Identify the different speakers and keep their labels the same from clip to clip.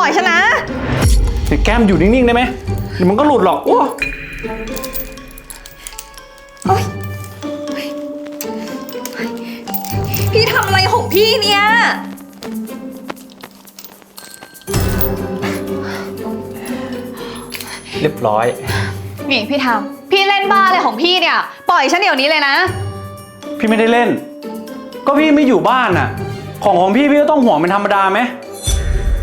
Speaker 1: ปล่อยฉันนะ
Speaker 2: เดี๋ยวแก้มอยู่นิ่งๆได้ไหมเดี๋ยวมันก็หลุดหรอกโอ้
Speaker 1: พี่ทำอะไรของพี่เนี่ย
Speaker 2: เรียบร้อย
Speaker 1: นี่พี่ทำพี่เล่นบ้าอะไรของพี่เนี่ย ปล่อยฉันเดี๋ยวนี้เลยนะ
Speaker 2: พี่ไม่ได้เล่น ก็พี่ไม่อยู่บ้านน่ะ ของของพี่พี่ก็ต้องห่วงเป็นธรรมดาไหม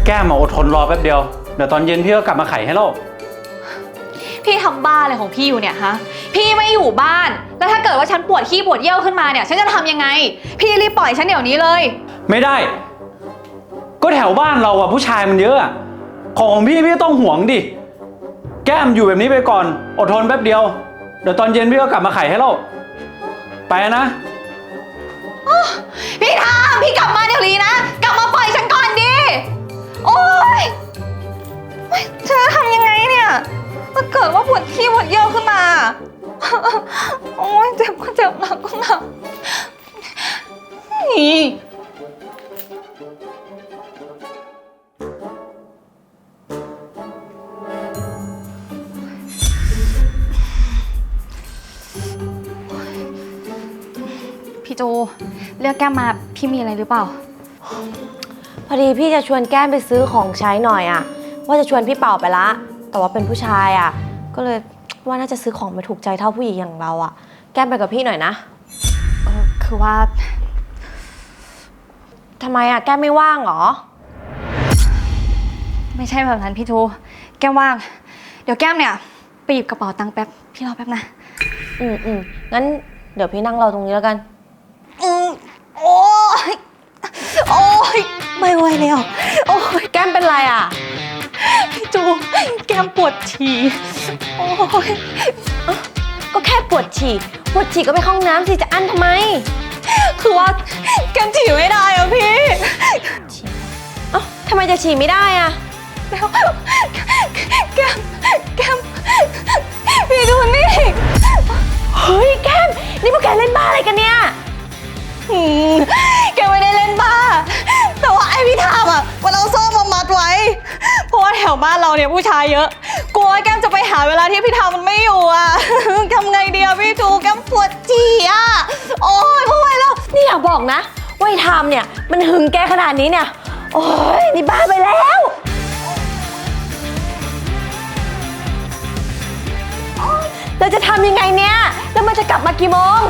Speaker 2: แก้มมาอดทนรอแป๊บเดียว เดี๋ยวตอนเย็นพี่ก็กลับมาไขให้เรา
Speaker 1: พี่ทำบ้าอะไรของพี่อยู่เนี่ยฮะ พี่ไม่อยู่บ้าน แล้วถ้าเกิดว่าฉันปวดขี้ปวดเยี่ยวขึ้นมาเนี่ย ฉันจะทำยังไง พี่รีบปล่อยฉันเดี๋ยวนี้เลย
Speaker 2: ไม่ได้ ก็แถวบ้านเราอะผู้ชายมันเยอะอะของของพี่พี่ก็ต้องห่วงดิ แก้มอยู่แบบนี้ไปก่อน อดทนแป๊บเดียว เดี๋ยวตอนเย็นพี่ก็กลับมาไขให้เราไปนะ
Speaker 1: พี่ทามพี่กลับมาเดี๋ยวนี้นะ กลับมา เกิดว่าปวดขี้ปวดเยี่ยวขึ้นมา โอ๊ยเจ็บก็เจ็บหนักก็หนักนี่พี่โจเรียกแก้มมาพี่มีอะไรหรือเปล่า
Speaker 3: พอดีพี่จะชวนแก้มไปซื้อของใช้หน่อยอะว่าจะชวนพี่เป่าไปละ แต่ว่าเป็นผู้ชายอะก็เลยว่าน่าจะซื้อของไม่ถูกใจเท่าผู้หญิงอย่างเราอะแก้มไปกับพี่หน่อยนะ
Speaker 1: เออคือว่า
Speaker 3: ทำไมอะแก้มไม่ว่างเหรอ
Speaker 1: ไม่ใช่แบบนั้นพี่โจแก้มว่าง เดี๋ยวแก้มเนี่ยไปหยิบกระเป๋าตังค์แป๊บ พี่รอแป๊บนะ
Speaker 3: อืมอืมงั้นเดี๋ยวพี่นั่งรอตรงนี้แล้วกัน
Speaker 1: อืมโอ้ย โอ้ย ไม่ไหวแล้ว โอ้ย
Speaker 3: แก้มเป็นไรอะ
Speaker 1: พี่ จูแกมปวดฉี่โอ้ย
Speaker 3: ก็แค่ปวดฉี่ปวดฉี่ก็ไปเข้าห้องน้ำสิจะอั้นทำไม
Speaker 1: คือว่าแกมฉี่ไม่ได้อะพี่
Speaker 3: เอ้าทำไมจะฉี่ไม่ได้อะ
Speaker 1: แล้วแกมแกมพี่ดูนี่
Speaker 3: เฮ้ยแกมนี่พวกแกเล่นบ้าอะไรกันเนี่ย
Speaker 1: แกไม่ได้เล่นบ้า แต่ว่าไอพี่ทามอะมันเอาโซ่ แถวบ้านเราเนี่ยผู้ชายเยอะ กลัวแก้มจะไปหาเวลาที่พี่ทามมันไม่อยู่อะทำไงดีอะพี่จูแก้มปวดจี่อะโอ้ยไม่ไหวแล้ว
Speaker 3: นี่อยากบอกนะว่าไอ้ไทม์เนี่ยมันหึงแกขนาดนี้เนี่ย โอ้ยนี่บ้าไปแล้วโอ๊ยเราจะทำยังไงเนี่ย แล้วมันจะกลับมากี่โมง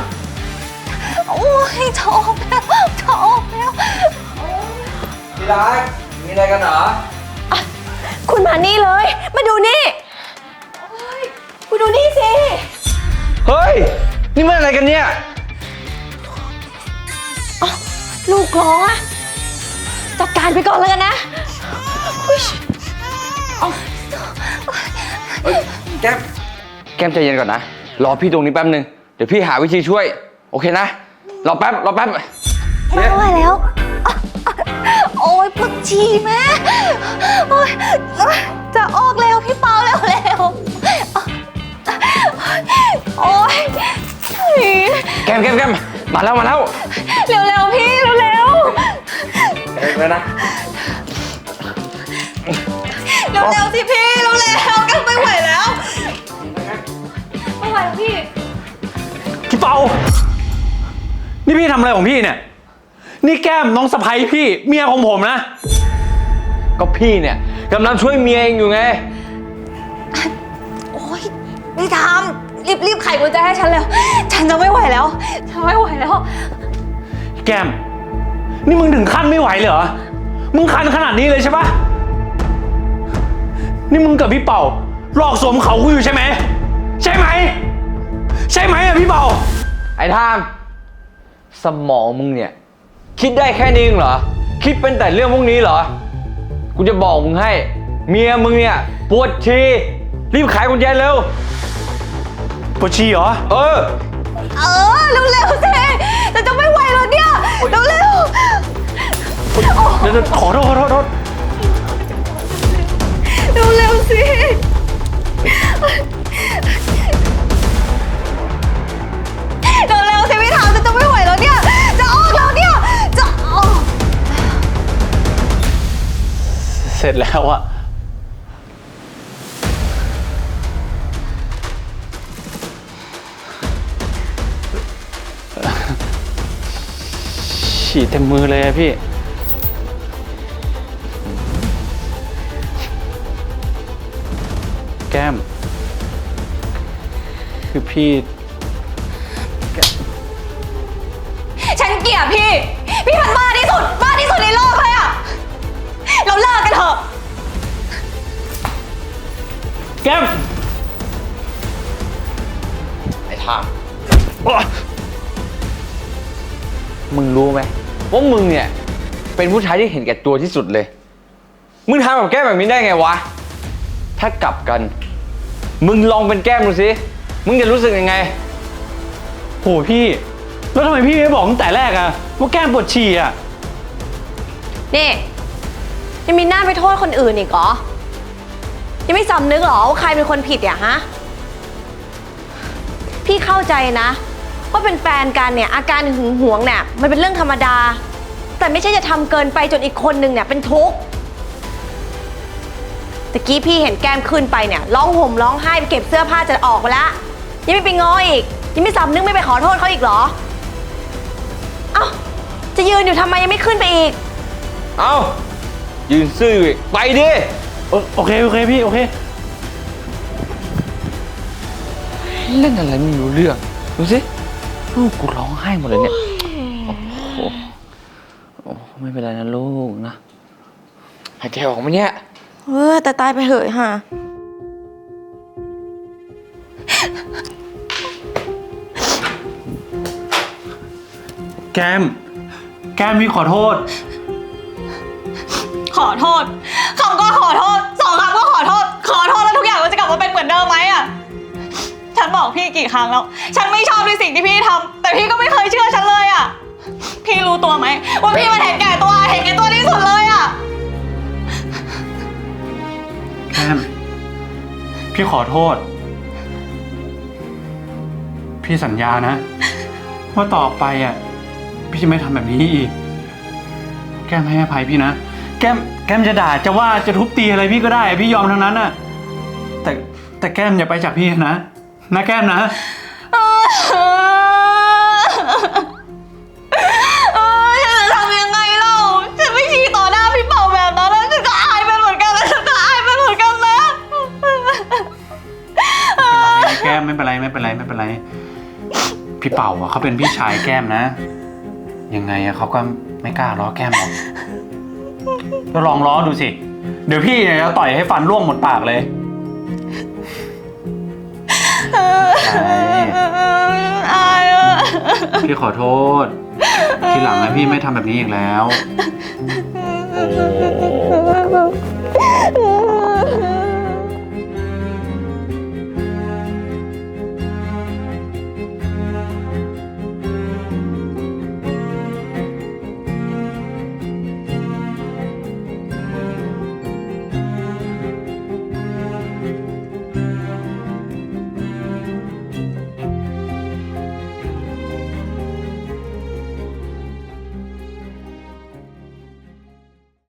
Speaker 1: โอ้ยท้องแล้วท้องแล้ว
Speaker 4: ที่รักมีอะไรกันเหรอ
Speaker 3: คุณมานี่เลย มาดูนี่โอ๊ยคุณดูนี่สิ
Speaker 4: เฮ้ย นี่มันอะไรกันเนี่ย
Speaker 3: อ๋อลูกร้องอะจัดการไปก่อนแล้วกันนะอุ๊ย
Speaker 4: แก้ม แก้มใจเย็นก่อนนะ รอพี่ตรงนี้แป๊บนึง เดี๋ยวพี่หาวิธีช่วย โอเคนะ รอแป๊บ รอแป๊บ
Speaker 1: ไม่ไหวแล้วโอ้ยปวด ฉี่แม่โอ้ยจะออกแล้วพี่เปาเร็วเร็วโอ้ย
Speaker 4: แก้มแก้มแก้มมาแล้วมาแล้ว
Speaker 1: เร็วเร็วพี่เร็วเร็ว
Speaker 4: แก้มแล้วนะ
Speaker 1: เร็วเร็วสิพี่เร็วเร็วกันไม่ไหวแล้วไม่ไหวแล้วพี่
Speaker 2: พี่เปานี่พี่ทำอะไรของพี่เนี่ย นี่แก้มน้องสะใภ้พี่เมียของผมนะ
Speaker 4: ก็พี่เนี่ยกำลังช่วยเมียเองอยู่ไง
Speaker 1: โอ้ยนี่ทำรีบรีบไขกุญแจให้ฉันแล้วฉันจะไม่ไหวแล้ว ฉันไม่ไหวแล้ว
Speaker 2: แก้มนี่มึงถึงขั้นไม่ไหวเลยเหรอ มึงคันขนาดนี้เลยใช่ปะนี่มึงกับพี่เป่าหลอกสวมเขากูอยู่ใช่ไหม ใช่ไหม ใช่ไหมอะพี่เป่า
Speaker 4: ไอ้ทาม สมองมึงเนี่ย คิดได้แค่นี้เองเหรอ คิดเป็นแต่เรื่องพวกนี้เหรอ กูจะบอกมึงให้ เมียมึงเนี่ยปวดชีรีบขายกุญแจเร็ว
Speaker 2: ปวดฉี่เหรอ
Speaker 4: เออ
Speaker 1: เออเร็วเร็วสิฉันจะไม่ไหวแล้วเนี่ยเร็วเร็ว
Speaker 2: เดี๋ยวเดี๋ยวขอโทษขอโทษขอโทษ
Speaker 1: เร็วเร็วสิ เส
Speaker 2: ร็จแล้วอะฉีดเต็มมือเลยอะพี่ แก้ม คือพี่
Speaker 1: ถอะ
Speaker 2: แก้ม
Speaker 4: ไอ้ท่ามึงรู้ไหมว่ามึงเนี่ย เป็นผู้ชายที่เห็นแก่ตัวที่สุดเลย มึงทำกับแก้มแบบนี้ได้ไงวะ ถ้ากลับกัน มึงลองเป็นแก้มดูสิ มึงจะรู้สึกยังไง
Speaker 2: โหพี่ แล้วทำไมพี่ไม่บอกตั้งแต่แรกอะว่าแก้มปวดฉี่อะ
Speaker 3: นี่ ยังมีหน้าไปโทษคนอื่นอีกเหรอ ยังไม่สำนึกเหรอว่าใครเป็นคนผิดอะฮะ พี่เข้าใจนะว่าเป็นแฟนกันเนี่ยอาการหึงหวงเนี่ยมันเป็นเรื่องธรรมดา แต่ไม่ใช่จะทำเกินไปจนอีกคนนึงเนี่ยเป็นทุกข์ตะกี้พี่เห็นแก้มขึ้นไปเนี่ยร้องห่มร้องไห้ไปเก็บเสื้อผ้าจะออกไปละยังไม่ไปง้ออีก ยังไม่สำนึกไม่ไปขอโทษเขาอีกเหรอ เอ้าจะยืนอยู่ทำไมยังไม่ขึ้นไปอีก
Speaker 4: เอ้า ยืนซื่ออีกไปดิ
Speaker 2: โอโอเค โอเคพี่ โอเค
Speaker 4: เล่นอะไรไม่รู้เรื่อง ดูสิ ลูกกูร้องไห้หมดเลยเนี่ย โอ้โหโอ้ไม่เป็นไรนะลูกนะ หายใจออกไหมเนี่ย
Speaker 3: เออแต่ตายไปเหอะฮะ
Speaker 2: แก้มแก้มพี่ขอโทษ
Speaker 1: ขอโทษคำก็ขอโทษสองคำก็ขอโทษ ขอโทษแล้วทุกอย่างมันจะกลับมาเป็นเหมือนเดิมไหมอะฉันบอกพี่กี่ครั้งแล้ว ฉันไม่ชอบในสิ่งที่พี่ทำแต่พี่ก็ไม่เคยเชื่อฉันเลยอะพี่รู้ตัวไหมว่าพี่มันเห็นแก่ตัวเห็นแก่ตัวที่สุดเลยอะ
Speaker 2: แก้มพี่ขอโทษ พี่สัญญานะ ว่าต่อไปอะ พี่จะไม่ทำแบบนี้อีก แก้มให้อภัยพี่นะ แก้มแก้มจะด่าจะว่าจะทุบตีอะไรพี่ก็ได้ พี่ยอมทั้งนั้นน่ะ แต่แต่แก้มอย่าไปจากพี่นะ นะแก้มนะ
Speaker 1: เออเออฉันจะทำยังไงเล่าฉันไม่ชี้ต่อหน้าพี่เป่าแบบนั้นแล้วฉันก็อายไปเหมือนกันแล้วฉันก็อายไปเหมือนกันนะ
Speaker 2: แก้มไม่เป็นไรไม่เป็นไรไม่เป็นไร พี่เป่าอะเขาเป็นพี่ชายแก้มนะ ยังไงอะเขาก็ไม่กล้าล้อแก้มหรอก ก็ลองล้อดูสิ เดี๋ยวพี่เนี่ยจะต่อยให้ฟันร่วงหมดปากเลยใช่
Speaker 1: อายอะ
Speaker 2: พี่ขอโทษ ทีหลังนะพี่ไม่ทำแบบนี้อีกแล้ว
Speaker 4: โอ้